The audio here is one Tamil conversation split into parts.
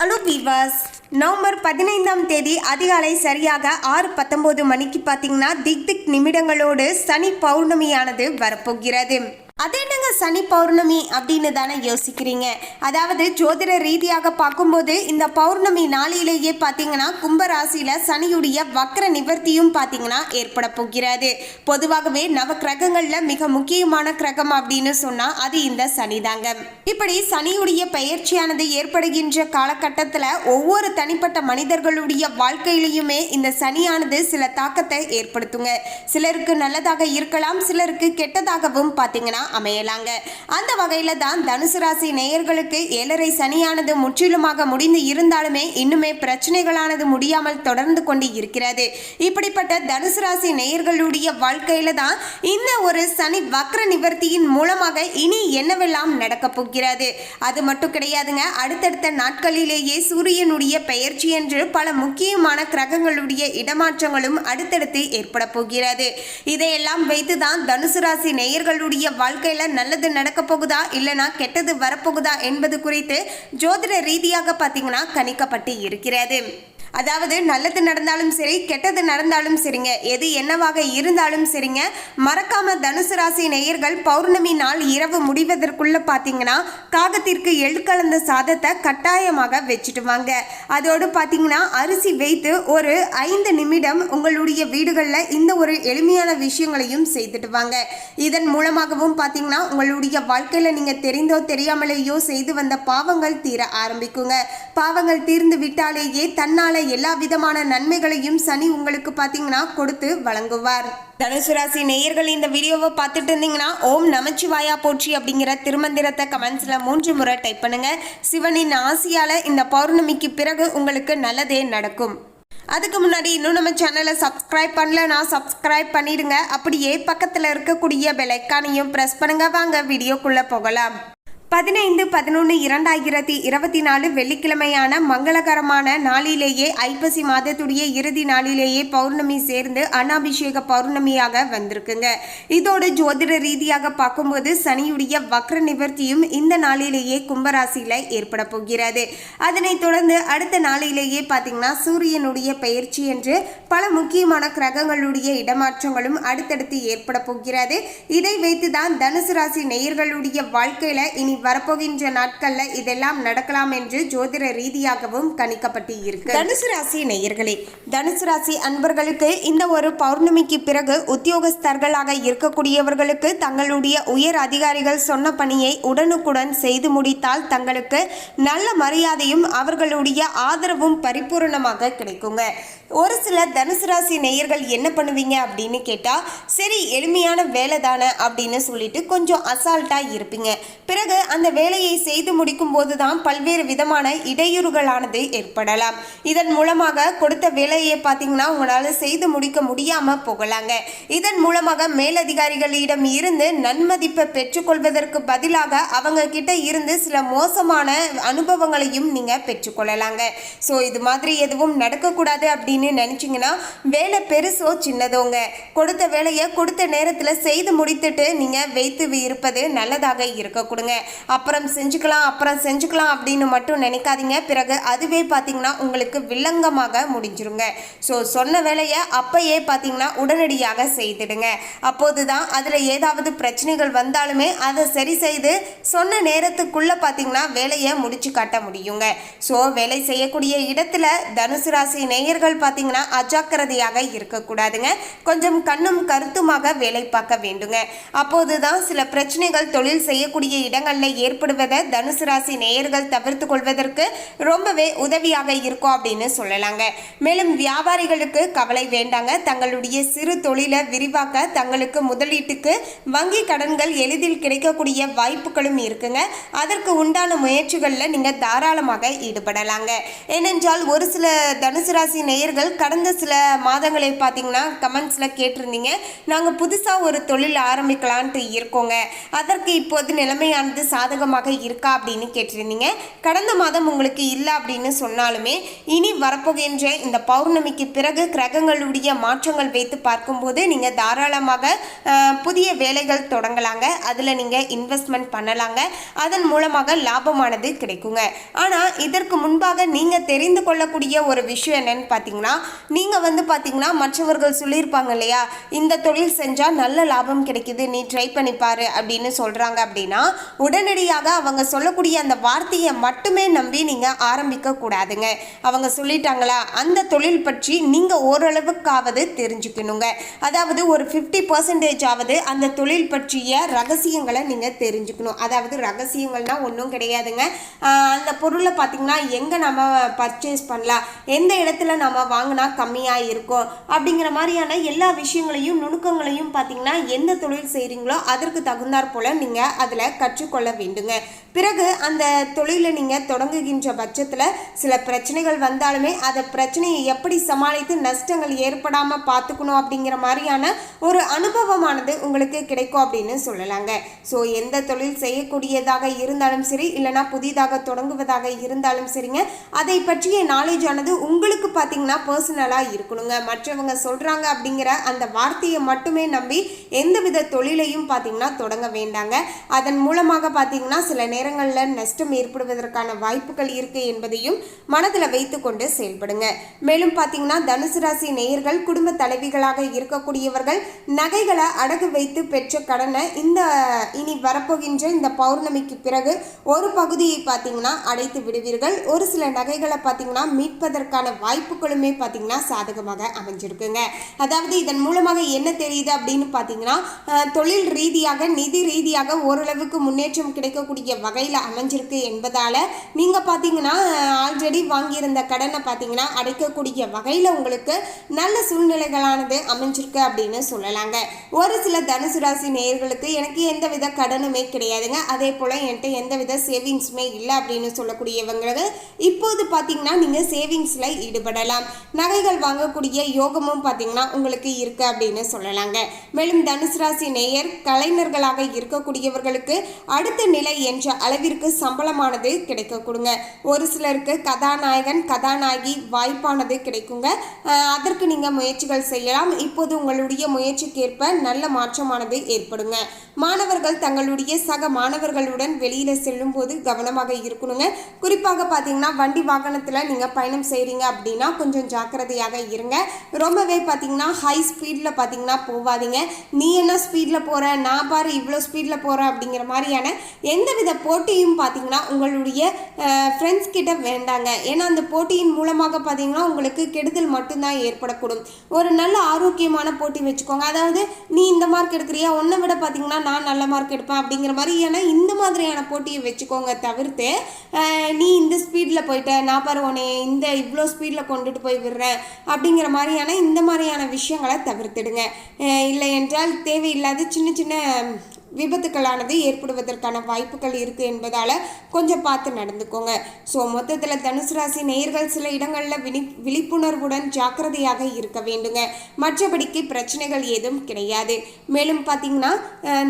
ஹலோ வீவர்ஸ் நவம்பர் பதினைந்தாம் தேதி அதிகாலை சரியாக ஆறு பத்தொன்பது மணிக்கு பார்த்தீங்கன்னா திக் திக் நிமிடங்களோடு சனி பௌர்ணமியானது வரப்போகிறது. அது என்னங்க சனி பௌர்ணமி அப்படின்னு தானே யோசிக்கிறீங்க? அதாவது ஜோதிட ரீதியாக பார்க்கும்போது இந்த பௌர்ணமி நாளிலேயே பார்த்தீங்கன்னா கும்பராசியில் சனியுடைய வக்ர நிவர்த்தியும் பார்த்தீங்கன்னா ஏற்பட போகிறது. பொதுவாகவே நவ கிரகங்களில் மிக முக்கியமான கிரகம் அப்படின்னு சொன்னால் அது இந்த சனிதாங்க இப்படி சனியுடைய பெயர்ச்சியானது ஏற்படுகின்ற காலகட்டத்தில் ஒவ்வொரு தனிப்பட்ட மனிதர்களுடைய வாழ்க்கையிலையுமே இந்த சனியானது சில தாக்கத்தை ஏற்படுத்துங்க. சிலருக்கு நல்லதாக இருக்கலாம் சிலருக்கு கெட்டதாகவும் பார்த்தீங்கன்னா அமையலாங்க. அந்த வகையில் தான் தனுசு ராசி நேயர்களுக்கு ஏழரை சனியானது முற்றிலுமாக முடிந்து இருந்தாலுமே இன்னுமே பிரச்சனைகளானது முடியாமல் தொடர்ந்து கொண்டு இருக்கிறது. இப்படிப்பட்ட தனுசு ராசி நேயர்களுடைய வாழ்க்கையில தான் இந்த ஒரு சனி வக்ர நிவர்த்தியின் மூலமாக இனி என்னவெல்லாம் நடக்க போகிறது? அது மட்டும் கிடையாதுங்க. அடுத்தடுத்த நாட்களிலேயே சூரியனுடைய பெயர்ச்சி என்று பல முக்கியமான கிரகங்களுடைய இடமாற்றங்களும் அடுத்தடுத்து ஏற்பட போகிறது. இதையெல்லாம் வைத்துதான் தனுசு ராசி நேயர்களுடைய வாழ்க்கையில நல்லது நடக்க போகுதா இல்லனா கெட்டது வரப்போகுதா என்பது குறித்து ஜோதிட ரீதியாக பார்த்தீங்கன்னா கணிக்கப்பட்டு இருக்கிறது. அதாவது நல்லது நடந்தாலும் சரி கெட்டது நடந்தாலும் சரிங்க. எது என்னவாக இருந்தாலும் சரிங்க. மறக்காம தனுசு ராசி நேயர்கள் பௌர்ணமி நாள் இரவு முடிவதற்குள்ள பார்த்தீங்கன்னா காகத்திற்கு எள்கலந்த சாதத்தை கட்டாயமாக வச்சுட்டு வாங்க. அதோடு பார்த்தீங்கன்னா அரிசி வைத்து ஒரு ஐந்து நிமிடம் உங்களுடைய வீடுகளில் இந்த ஒரு எளிமையான விஷயங்களையும் செய்துட்டு வாங்க. இதன் மூலமாகவும் பார்த்தீங்கன்னா உங்களுடைய வாழ்க்கையில் நீங்கள் தெரிந்தோ தெரியாமலேயோ செய்து வந்த பாவங்கள் தீர ஆரம்பிக்குங்க. பாவங்கள் தீர்ந்து விட்டாலேயே தன்னாலே எல்லா விதமான நன்மைகளையும் சனி உங்களுக்கு பார்த்தீங்கன்னா கொடுத்து வழங்குவார். தனுசு ராசி நேயர்கள் இந்த வீடியோவை பார்த்துட்டு இருந்தீங்கன்னா ஓம் நமச்சிவாயா போற்றி அப்படிங்கிற திருமந்திரத்தை கமெண்ட்ஸில் மூன்று முறை டைப் பண்ணுங்க. சிவனின் ஆசியால இந்த பௌர்ணமிக்கு பிறகு உங்களுக்கு நல்லதே நடக்கும். அதுக்கு முன்னாடி இன்னும் நம்ம சேனலை சப்ஸ்கிரைப் பண்ணலன்னா சப்ஸ்கிரைப் பண்ணிடுங்க. அப்படியே பக்கத்தில் இருக்கக்கூடிய பெலைக்கானையும் ப்ரெஸ் பண்ணுங்க. வாங்க வீடியோக்குள்ளே போகலாம். பதினைந்து பதினொன்று இரண்டாயிரத்தி இருபத்தி நாலு வெள்ளிக்கிழமையான மங்களகரமான நாளிலேயே ஐப்பசி மாதத்துடைய இறுதி நாளிலேயே பௌர்ணமி சேர்ந்து அனாபிஷேக பௌர்ணமியாக வந்திருக்குங்க. இதோடு ஜோதிட ரீதியாக பார்க்கும்போது சனியுடைய வக்ர நிவர்த்தியும் இந்த நாளிலேயே கும்பராசியில் ஏற்பட போகிறது. அதனைத் தொடர்ந்து அடுத்த நாளிலேயே பார்த்தீங்கன்னா சூரியனுடைய பயிற்சி என்று பல முக்கியமான கிரகங்களுடைய இடமாற்றங்களும் அடுத்தடுத்து ஏற்பட போகிறது. இதை வைத்து தான் தனுசு ராசி நேயர்களுடைய வாழ்க்கையில் இனி வரப்போகின்ற நாட்கள்ல இதெல்லாம் நடக்கலாம் என்று ஜோதிட ரீதியாகவும் கணிக்கப்பட்டு இருக்கு தனுசு ராசி நேயர்களே தனுசு ராசி அன்பர்களுக்கு இந்த ஒரு பௌர்ணமிக்கு பிறகு உத்தியோகஸ்தர்களாக இருக்கக்கூடியவர்களுக்கு தங்களுடைய உயர் அதிகாரிகள் சொன்ன பணியை உடனுக்குடன் செய்து முடித்தால் தங்களுக்கு நல்ல மரியாதையும் அவர்களுடைய ஆதரவும் பரிபூரணமாக கிடைக்குங்க. ஒரு சில தனுசு ராசி நேயர்கள் என்ன பண்ணுவீங்க அப்படின்னு கேட்டால் சரி எளிமையான வேலை தானே அப்படின்னு சொல்லிட்டு கொஞ்சம் அசால்ட்டாக இருப்பீங்க. பிறகு அந்த வேலையை செய்து முடிக்கும் போது தான் பல்வேறு விதமான இடையூறுகளானது ஏற்படலாம். இதன் மூலமாக கொடுத்த வேலையை பார்த்தீங்கன்னா உங்களால் செய்து முடிக்க முடியாமல் போகலாங்க. இதன் மூலமாக மேலதிகாரிகளிடம் இருந்து நன்மதிப்பை பெற்றுக்கொள்வதற்கு பதிலாக அவங்க கிட்ட இருந்து சில மோசமான அனுபவங்களையும் நீங்கள் பெற்றுக்கொள்ளலாங்க. ஸோ இது மாதிரி எதுவும் நடக்கக்கூடாது அப்படின்னு நினச்சிங்கன்னா வேலை பெருசோ சின்னதோங்க. கொடுத்த வேலையை கொடுத்த நேரத்தில் செய்து முடித்துட்டு நீங்கள் வைத்து இருப்பது நல்லதாக இருக்க கொடுங்க அப்புறம் செஞ்சுக்கலாம் அப்புறம் செஞ்சுக்கலாம் அப்படின்னு மட்டும் நினைக்காதீங்க. பிறகு அதுவே பார்த்தீங்கன்னா உங்களுக்கு வில்லங்கமாக முடிஞ்சிருங்க. ஸோ சொன்ன வேலையை அப்பயே பார்த்தீங்கன்னா உடனடியாக செய்திடுங்க. அப்போது தான் அதில் ஏதாவது பிரச்சனைகள் வந்தாலுமே அதை சரி செய்து சொன்ன நேரத்துக்குள்ளே பார்த்தீங்கன்னா வேலையை முடிச்சு காட்ட முடியுங்க. ஸோ வேலை செய்யக்கூடிய இடத்துல தனுசு ராசி நேயர்கள் பார்த்தீங்கன்னா அஜாக்கிரதையாக இருக்கக்கூடாதுங்க. கொஞ்சம் கண்ணும் கருத்துமாக வேலை பார்க்க வேண்டுங்க. அப்போது தான் சில பிரச்சனைகள் தொழில் செய்யக்கூடிய இடங்களில் ஏற்படுவதை தனுசு ராசி நேயர்கள் தவிர்த்து கொள்வதற்கு ரொம்பவே உதவியாக இருக்கும் அப்படின்னு சொல்லலாங்க. மேலும் வியாபாரிகளுக்கு கவலை வேண்டாங்க. தங்களுடைய சிறு தொழிலை விரிவாக்க தங்களுக்கு முதலீட்டுக்கு வங்கி கடன்கள் எளிதில் கிடைக்கக்கூடிய வாய்ப்புகளும் இருக்குங்க. அதற்கு உண்டான முயற்சிகளில் நீங்கள் தாராளமாக ஈடுபடலாங்க. ஏனென்றால் ஒரு சில தனுசு ராசி நேயர்கள் கடந்த சில மாதங்களில் பார்த்தீங்கன்னா கமெண்ட்ஸில் கேட்டிருந்தீங்க. நாங்கள் புதுசாக ஒரு தொழில் ஆரம்பிக்கலான்ட்டு இருக்கோங்க. அதற்கு இப்போது நிலைமையானது சாதகமாக இருக்கா அப்படின்னு கேட்டிருந்தீங்க. கடந்த மாதம் உங்களுக்கு இல்லை அப்படின்னு சொன்னாலுமே இனி வரப்போகின்ற இந்த பௌர்ணமிக்கு பிறகு கிரகங்களுடைய மாற்றங்கள் வைத்து பார்க்கும்போது நீங்கள் தாராளமாக புதிய வேலைகள் தொடங்கலாங்க. அதில் நீங்கள் இன்வெஸ்ட்மெண்ட் பண்ணலாங்க. அதன் மூலமாக லாபமானது கிடைக்குங்க. ஆனால் இதற்கு முன்பாக நீங்கள் தெரிந்து கொள்ளக்கூடிய ஒரு விஷயம் என்னன்னு பார்த்தீங்கன்னா நீங்கள் வந்து பார்த்தீங்கன்னா மற்றவர்கள் சொல்லியிருப்பாங்க இல்லையா? இந்த தொழில் செஞ்சால் நல்ல லாபம் கிடைக்குது நீ ட்ரை பண்ணி பாரு அப்படின்னு சொல்கிறாங்க அப்படின்னா உடனடியாக அவங்க சொல்லக்கூடிய அந்த வார்த்தையை மட்டுமே நம்பி நீங்கள் ஆரம்பிக்க கூடாதுங்க. அவங்க சொல்லிட்டாங்களா? அந்த தொழில் பற்றி நீங்கள் ஓரளவுக்காவது தெரிஞ்சுக்கணுங்க. அதாவது ஒரு ஃபிஃப்டி பர்சன்டேஜ் ஆவது அந்த தொழில் பற்றிய ரகசியங்களை நீங்கள் தெரிஞ்சுக்கணும். அதாவது ரகசியங்கள்னா ஒன்றும் கிடையாதுங்க. அந்த பொருளை பார்த்தீங்கன்னா எங்கே நம்ம பர்ச்சேஸ் பண்ணலாம்? எந்த இடத்துல நம்ம வாங்கினா கம்மியாக இருக்கும்? அப்படிங்கிற மாதிரியான எல்லா விஷயங்களையும் நுணுக்கங்களையும் பார்த்தீங்கன்னா எந்த தொழில் செய்கிறீங்களோ அதற்கு தகுந்தாற் போல் நீங்கள் அதில் கற்றுக்கொள்ள வேண்டுங்க. பிறகு அந்த தொழிலை நீங்கள் தொடங்குகின்ற பட்சத்தில் சில பிரச்சனைகள் வந்தாலுமே அந்த பிரச்சனையை எப்படி சமாளித்து நஷ்டங்கள் ஏற்படாமல் பார்த்துக்கணும் அப்படிங்கிற மாதிரியான ஒரு அனுபவமானது உங்களுக்கு கிடைக்கும் அப்படின்னு சொல்லலாங்க. ஸோ எந்த தொழில் செய்யக்கூடியதாக இருந்தாலும் சரி இல்லைனா புதிதாக தொடங்குவதாக இருந்தாலும் சரிங்க. அதை பற்றிய நாலேஜ் ஆனது உங்களுக்கு பார்த்தீங்கன்னா பர்சனலாக இருக்கணுங்க. மற்றவங்க சொல்கிறாங்க அப்படிங்கிற அந்த வார்த்தையை மட்டுமே நம்பி எந்தவித தொழிலையும் பார்த்தீங்கன்னா தொடங்க வேண்டாங்க. அதன் மூலமாக பார்த்தீங்கன்னா சில நேரங்களில் நஷ்டம் ஏற்படுவதற்கான வாய்ப்புகள் இருக்கு என்பதையும் மனதில் வைத்துக்கொண்டு செயல்படுங்க. மேலும் பார்த்தீங்கன்னா தனுசு ராசி நேயர்கள் குடும்ப தலைவிகளாக இருக்கக்கூடியவர்கள் நகைகளை அடகு வைத்து பெற்ற கடனை இந்த இனி வரப்போகின்ற இந்த பௌர்ணமிக்கு பிறகு ஒரு பகுதியை பார்த்தீங்கன்னா அடைத்து விடுவீர்கள். ஒரு சில நகைகளை பார்த்தீங்கன்னா மீட்பதற்கான வாய்ப்புகளுமே பார்த்தீங்கன்னா சாதகமாக அமைஞ்சிருக்குங்க. அதாவது இதன் மூலமாக என்ன தெரியுது அப்படின்னு பார்த்தீங்கன்னா தொழில் ரீதியாக நிதி ரீதியாக ஓரளவுக்கு முன்னேற்றம் கிடைக்கக்கூடிய வகையில் அமைஞ்சிருக்கு என்பதால் நீங்கள் பார்த்தீங்கன்னா ஆல்ரெடி வாங்கியிருந்த கடனை பார்த்தீங்கன்னா அடைக்கக்கூடிய வகையில் உங்களுக்கு நல்ல சூழ்நிலைகளானது அமைஞ்சிருக்கு அப்படின்னு சொல்லலாங்க. ஒரு சில தனுசு ராசி நேயர்களுக்கு எனக்கு எந்த வித கடனுமே கிடையாதுங்க. அதே போல் என்கிட்ட எந்த வித சேவிங்ஸுமே இல்லை அப்படின்னு சொல்லக்கூடியவங்களுக்கு இப்போது பார்த்தீங்கன்னா நீங்கள் சேவிங்ஸில் ஈடுபடலாம். நகைகள் வாங்கக்கூடிய யோகமும் பார்த்தீங்கன்னா உங்களுக்கு இருக்குது அப்படின்னு சொல்லலாங்க. மேலும் தனுசு ராசி நேயர் கலைஞர்களாக இருக்கக்கூடியவர்களுக்கு அடுத்த நிலை என்ற அளவிற்கு சம்பளமானது கிடைக்க கொடுங்க ஒரு சிலருக்கு கதாநாயகன் கதாநாயகி வாய்ப்பானது கிடைக்குங்க. அதற்கு நீங்கள் முயற்சிகள் செய்யலாம். இப்போது உங்களுடைய முயற்சிக்கேற்ப நல்ல மாற்றமானது ஏற்படுங்க. மாணவர்கள் தங்களுடைய சக மாணவர்களுடன் வெளியில் செல்லும் போது கவனமாக இருக்கணுங்க. குறிப்பாக பார்த்தீங்கன்னா வண்டி வாகனத்தில் நீங்கள் பயணம் செய்கிறீங்க அப்படின்னா கொஞ்சம் ஜாக்கிரதையாக இருங்க. ரொம்பவே பார்த்தீங்கன்னா ஹை ஸ்பீடில் பார்த்தீங்கன்னா போகாதீங்க நீ என்ன ஸ்பீடில் போகிற நான் பாரு இவ்வளோ ஸ்பீடில் போகிறேன் அப்படிங்கிற மாதிரியான எந்தவித போட்டியும் பார்த்தீங்கன்னா உங்களுடைய ஃப்ரெண்ட்ஸ் கிட்ட வேண்டாங்க. ஏன்னா அந்த போட்டியின் மூலமாக பார்த்தீங்கன்னா உங்களுக்கு கெடுதல் மட்டும்தான் ஏற்படக்கூடும். ஒரு நல்ல ஆரோக்கியமான போட்டி வச்சுக்கோங்க. அதாவது நீ இந்த மார்க் எடுக்கிறியா? உன்னை விட பார்த்தீங்கன்னா நான் நல்ல மார்க் எடுப்பேன் அப்படிங்கிற மாதிரியான இந்த மாதிரியான போட்டியை வச்சுக்கோங்க தவிர்த்து நீ இந்த ஸ்பீடில் போயிட்ட நான் பாரு உன்னை இந்த இவ்வளோ ஸ்பீடில் கொண்டுட்டு போய் விடுறேன் அப்படிங்கிற மாதிரியான இந்த மாதிரியான விஷயங்களை தவிர்த்துடுங்க. இல்லை என்றால் தேவையில்லாத சின்ன சின்ன விபத்துக்களானது ஏற்படுவதற்கான வாய்ப்புகள் இருக்குது என்பதால் கொஞ்சம் பார்த்து நடந்துக்கோங்க. ஸோ மொத்தத்தில் தனுசு ராசி நேயர்கள் சில இடங்களில் விழி விழிப்புணர்வுடன் ஜாக்கிரதையாக இருக்க வேண்டுங்க. மற்றபடிக்கு பிரச்சனைகள் ஏதும் கிடையாது. மேலும் பார்த்தீங்கன்னா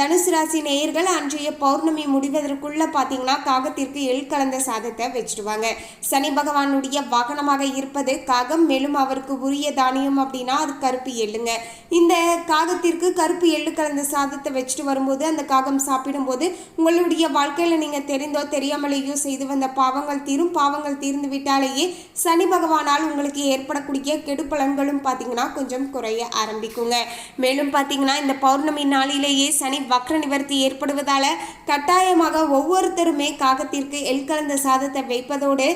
தனுசு ராசி நேயர்கள் அன்றைய பௌர்ணமி முடிவதற்குள்ள பார்த்தீங்கன்னா காகத்திற்கு எள் கலந்த சாதத்தை வச்சுடுவாங்க சனி பகவானுடைய வாகனமாக இருப்பது காகம் மேலும் அவருக்கு உரிய தானியம் அப்படின்னா அது கருப்பு எள்ளுங்க. இந்த காகத்திற்கு கருப்பு எள்ளு கலந்த சாதத்தை வச்சுட்டு வரும்போது போது அந்த காகம் சாப்பிடும்போது உங்களுடைய வாழ்க்கையில் நீங்கள் தெரிந்தோ தெரியாமலேயோ செய்து வந்த பாவங்கள் தீரும். பாவங்கள் தீர்ந்து விட்டாலேயே சனி பகவானால் உங்களுக்கு ஏற்படக்கூடிய கெடுபலன்களும் பார்த்தீங்கன்னா கொஞ்சம் குறைய ஆரம்பிக்குங்க. மேலும் பார்த்தீங்கன்னா இந்த பௌர்ணமி நாளிலேயே சனி வக்ர நிவர்த்தி ஏற்படுவதால் கட்டாயமாக ஒவ்வொருத்தருமே காகத்திற்கு எள் கலந்த சாதத்தை வைப்பதோடு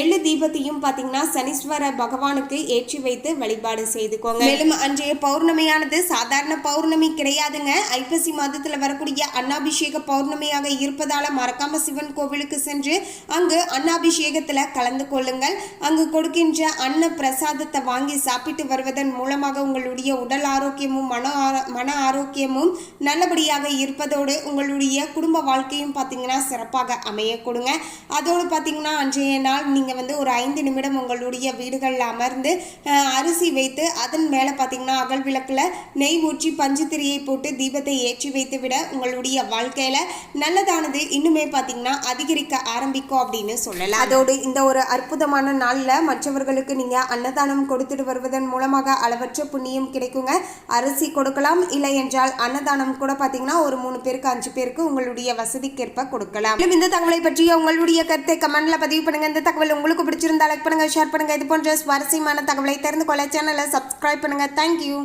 எள்ளு தீபத்தையும் பார்த்தீங்கன்னா சனீஸ்வர பகவானுக்கு ஏற்றி வைத்து வழிபாடு செய்துக்கோங்க. மேலும் அன்றைய பௌர்ணமியானது சாதாரண பௌர்ணமி கிடையாதுங்க. ஐப்பசி மாதத்தில் வரக்கூடிய அன்னாபிஷேக பௌர்ணமியாக இருப்பதால மறக்காம சிவன் கோவிலுக்கு சென்று அங்கு அன்னாபிஷேகத்தில் கலந்து கொள்ளுங்கள். அங்கு கொடுக்கின்ற அன்ன பிரசாதத்தை வாங்கி சாப்பிட்டு வருவதன் மூலமாக உங்களுடைய உடல் ஆரோக்கியமும் மன ஆரோ- மன ஆரோக்கியமும் நல்லபடியாக இருப்பதோடு உங்களுடைய குடும்ப வாழ்க்கையும் பார்த்தீங்கன்னா சிறப்பாக அமைய கொடுங்க அதோடு பார்த்தீங்கன்னா அன்றைய நாள் நீங்கள் வந்து ஒரு ஐந்து நிமிடம் உங்களுடைய வீடுகளில் அமர்ந்து அரிசி வைத்து அதன் மேலே பார்த்தீங்கன்னா அகல் விளக்கில் நெய் ஊற்றி பஞ்சு திரியை போட்டு தீபத்தை ஏற்றி வைத்து விட உங்களுடைய வாழ்க்கையில நல்லதானது இன்னுமே பார்த்தீங்கன்னா அதிகரிக்க ஆரம்பிக்கும் அப்படின்னு சொல்லலாம். அதோடு இந்த ஒரு அற்புதமான நாளில் மற்றவர்களுக்கு நீங்க அன்னதானம் கொடுத்துட்டு வருவதன் மூலமாக அளவற்ற புண்ணியம் கிடைக்குங்க. அரிசி கொடுக்கலாம் இல்லை என்றால் அன்னதானம் கூட பார்த்தீங்கன்னா ஒரு மூணு பேருக்கு அஞ்சு பேருக்கு உங்களுடைய வசதிக்கேற்ப கொடுக்கலாம். இந்த தகவலை பற்றிய உங்களுடைய கருத்தை கமெண்ட்ல பதிவு பண்ணுங்க. இந்த தகவல் உங்களுக்கு பிடிச்சிருந்தா லைக் பண்ணுங்க ஷேர் பண்ணுங்க. இது போன்ற சுவாரஸ்யமான தகவலை தெரிந்து கொள்ள சேனலை சப்ஸ்கிரைப் பண்ணுங்க. தேங்க்யூ